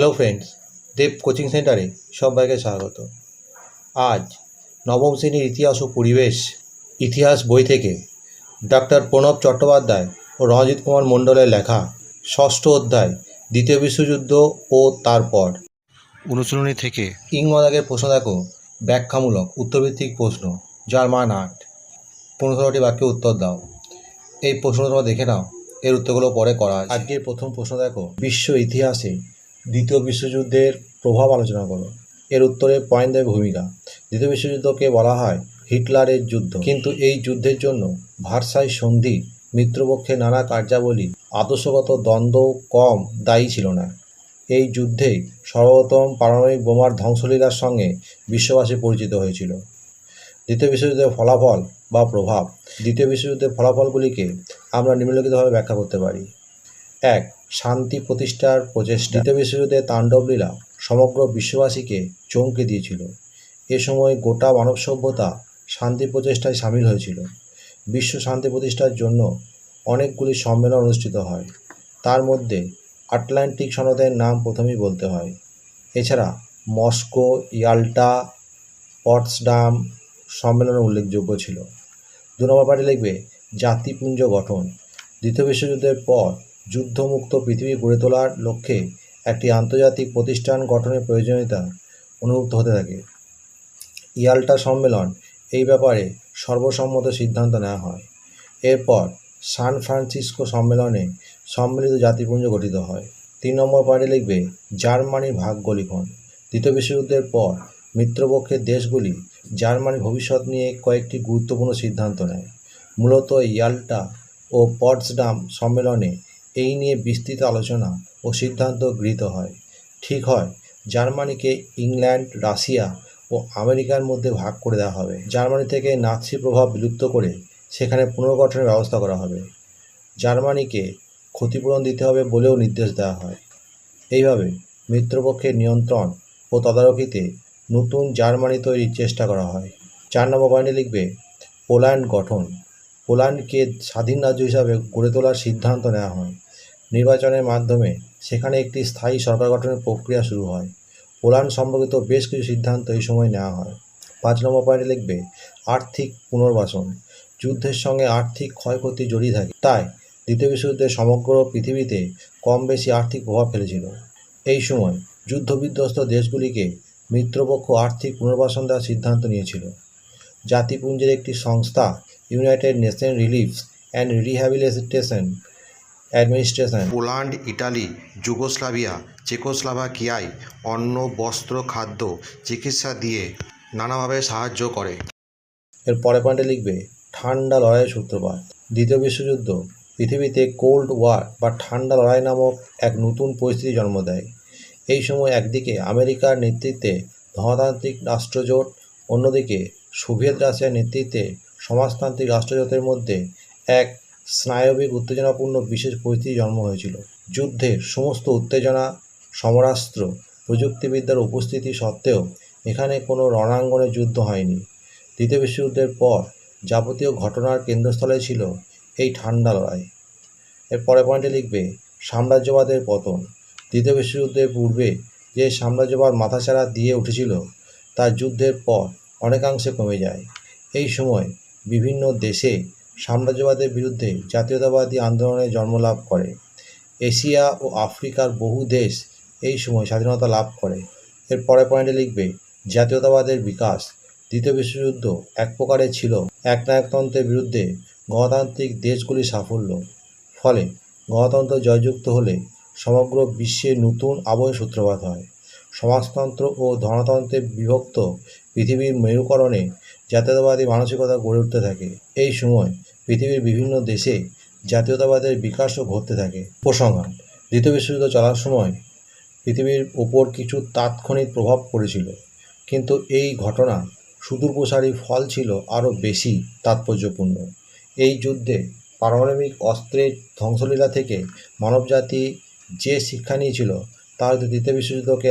Hello friends দেব coaching সেন্টারে সবাইকে স্বাগত। আজ নবম শ্রেণির ইতিহাস ও পরিবেশ ইতিহাস বই থেকে ডক্টর প্রণব চট্টোপাধ্যায় ও রণজিৎ কুমার মণ্ডলের লেখা ষষ্ঠ অধ্যায় দ্বিতীয় বিশ্বযুদ্ধ ও তারপর। অনুশীলনী থেকে ইংমদাগের প্রশ্ন দেখো ব্যাখ্যামূলক উত্তরভিত্তিক প্রশ্ন যার মান আট। পনেরো ষোলোটি বাক্যে উত্তর দাও। এই প্রশ্ন তোমরা দেখে নাও এর উত্তরগুলো পরে করা আজকের প্রথম প্রশ্ন দেখো বিশ্ব ইতিহাসে দ্বিতীয় বিশ্বযুদ্ধের প্রভাব আলোচনা করো। এর উত্তরে পয়েন্ট দেবে ভূমিকা। দ্বিতীয় বিশ্বযুদ্ধকে বলা হয় হিটলারের যুদ্ধ। কিন্তু এই যুদ্ধের জন্য ভার্সাই সন্ধি মিত্রপক্ষে নানা কার্যাবলী, আদর্শগত দ্বন্দ্ব কম দায়ী ছিল না। এই যুদ্ধে সর্বপ্রথম পারমাণবিক বোমার ধ্বংসলীলার সঙ্গে বিশ্ববাসী পরিচিত হয়েছিল। দ্বিতীয় বিশ্বযুদ্ধের ফলাফল বা প্রভাব। দ্বিতীয় বিশ্বযুদ্ধের ফলাফলগুলিকে আমরা নিম্নলিখিতভাবে ব্যাখ্যা করতে পারি। এক শান্তি প্রতিষ্ঠার প্রচেষ্টা। দ্বিতীয় বিশ্বযুদ্ধের তাণ্ডবলীলা সমগ্র বিশ্ববাসীকে চমকে দিয়েছিল। এ সময় গোটা মানব সভ্যতা শান্তি প্রচেষ্টায় সামিল হয়েছিল। বিশ্ব শান্তি প্রতিষ্ঠার জন্য অনেকগুলি সম্মেলন অনুষ্ঠিত হয়। তার মধ্যে আটলান্টিক সনদের নাম প্রথমেই বলতে হয়। এছাড়া মস্কো, ইয়াল্টা, পটসডাম সম্মেলনে উল্লেখযোগ্য ছিল। দু নম্বর পার্টি লিখবে জাতিপুঞ্জ গঠন। দ্বিতীয় বিশ্বযুদ্ধের পর যুদ্ধমুক্ত পৃথিবী গড়ে তোলার লক্ষ্যে একটি আন্তর্জাতিক প্রতিষ্ঠান গঠনের প্রয়োজনীয়তা অনুভূত হতে থাকে। ইয়াল্টা সম্মেলন এই ব্যাপারে সর্বসম্মত সিদ্ধান্ত নেওয়া হয়। এরপর সান ফ্রান্সিসকো সম্মেলনে সম্মিলিত জাতিপুঞ্জ গঠিত হয়। তিন নম্বর পয়েন্টে লিখবে, জার্মানির ভাগ্য লিখন। দ্বিতীয় বিশ্বযুদ্ধের পর মিত্রপক্ষের দেশগুলি জার্মানির ভবিষ্যৎ নিয়ে কয়েকটি গুরুত্বপূর্ণ সিদ্ধান্ত নেয়। মূলত ইয়াল্টা ও পটসডাম সম্মেলনে এই নিয়ে বিস্তৃত আলোচনা ও সিদ্ধান্ত গৃহীত হয়। ঠিক হয়, জার্মানিকে ইংল্যান্ড, রাশিয়া ও আমেরিকার মধ্যে ভাগ করে দেওয়া হবে। জার্মানি থেকে নাৎসি প্রভাব বিলুপ্ত করে সেখানে পুনর্গঠনের ব্যবস্থা করা হবে। জার্মানিকে ক্ষতিপূরণ দিতে হবে বলেও নির্দেশ দেওয়া হয়। এইভাবে মিত্রপক্ষের নিয়ন্ত্রণ ও তদারকিতে নতুন জার্মানি তৈরির চেষ্টা করা হয়। চার নম্বর পয়েন্টে লিখবে, পোল্যান্ড গঠন। পোল্যান্ডকে স্বাধীন রাজ্য হিসাবে গড়ে তোলার সিদ্ধান্ত নেওয়া হয়। নির্বাচনের মাধ্যমে সেখানে একটি স্থায়ী সরকার গঠনের প্রক্রিয়া শুরু হয়। পোল্যান্ড সম্পর্কিত বেশ কিছু সিদ্ধান্ত এই সময় নেওয়া হয়। পাঁচ নম্বর পয়েন্টে লিখবে, আর্থিক পুনর্বাসন। যুদ্ধের সঙ্গে আর্থিক ক্ষয়ক্ষতি জড়িয়ে থাকে। তাই দ্বিতীয় বিশ্বযুদ্ধে সমগ্র পৃথিবীতে কম বেশি আর্থিক প্রভাব ফেলেছিল। এই সময় যুদ্ধবিধ্বস্ত দেশগুলিকে মিত্রপক্ষ আর্থিক পুনর্বাসন দেওয়ার সিদ্ধান্ত নিয়েছিল। জাতিপুঞ্জের একটি সংস্থা United Nation Relief and Rehabilitation Administration. Poland Italy Yugoslavia চেকোস্লাভাকিয়ায় অন্ন বস্ত্র খাদ্য চিকিৎসা দিয়ে নানাভাবে সাহায্য করে। এর পরে পয়েন্টে লিখবে ঠান্ডা লড়াইয়ের সূত্রপাত। দ্বিতীয় বিশ্বযুদ্ধ পৃথিবীতে কোল্ড ওয়ার বা ঠান্ডা লড়াই নামক এক নতুন পরিস্থিতি জন্ম দেয়। এই সময় একদিকে আমেরিকার নেতৃত্বে ধনতান্ত্রিক রাষ্ট্রজোট অন্যদিকে সোভিয়েত রাশিয়ার নেতৃত্বে সমাজতান্ত্রিক রাষ্ট্রজোটের মধ্যে এক স্নায়বিক উত্তেজনাপূর্ণ বিশেষ পরিস্থিতি জন্ম হয়েছিল। যুদ্ধের সমস্ত উত্তেজনা, সমরাস্ত্র, প্রযুক্তিবিদ্যার উপস্থিতি সত্ত্বেও এখানে কোনো রণাঙ্গনে যুদ্ধ হয়নি। দ্বিতীয় বিশ্বযুদ্ধের পর যাবতীয় ঘটনার কেন্দ্রস্থলে ছিল এই ঠান্ডা লড়াই। এর পরে পয়েন্টে লিখবে, সাম্রাজ্যবাদের পতন। দ্বিতীয় বিশ্বযুদ্ধের পূর্বে যে সাম্রাজ্যবাদ মাথাচাড়া দিয়ে উঠেছিল, তা যুদ্ধের পর অনেকাংশে কমে যায়। এই সময় বিভিন্ন দেশে সাম্রাজ্যবাদের বিরুদ্ধে জাতীয়তাবাদী আন্দোলনের জন্ম লাভ করে। এশিয়া ও আফ্রিকার বহু দেশ এই সময় স্বাধীনতা লাভ করে। এর পরে পয়েন্টে লিখবে, জাতীয়তাবাদের বিকাশ দ্বিতীয় বিশ্বযুদ্ধ এক প্রকারে ছিল একনায়কতন্ত্রের বিরুদ্ধে গণতান্ত্রিক দেশগুলির সাফল্য। ফলে গণতন্ত্র জয়যুক্ত হলে সমগ্র বিশ্বে নতুন আবহের সূত্রপাত হয়। সমাজতন্ত্র ও ধনতন্ত্রে বিভক্ত পৃথিবীর মেরুকরণে জাতীয়তাবাদী মানসিকতা গড়ে উঠতে থাকে। এই সময় পৃথিবীর বিভিন্ন দেশে জাতীয়তাবাদের বিকাশও ঘটতে থাকে। উপসংহার, দ্বিতীয় বিশ্বযুদ্ধ চলার সময় পৃথিবীর ওপর কিছু তাৎক্ষণিক প্রভাব পড়েছিল। কিন্তু এই ঘটনা সুদূরপ্রসারী ফল ছিল আরও বেশি তাৎপর্যপূর্ণ। এই যুদ্ধে পারমাণবিক অস্ত্রের ধ্বংসলীলা থেকে মানবজাতি যে শিক্ষা নিয়েছিল তা হয়তো দ্বিতীয় বিশ্বযুদ্ধকে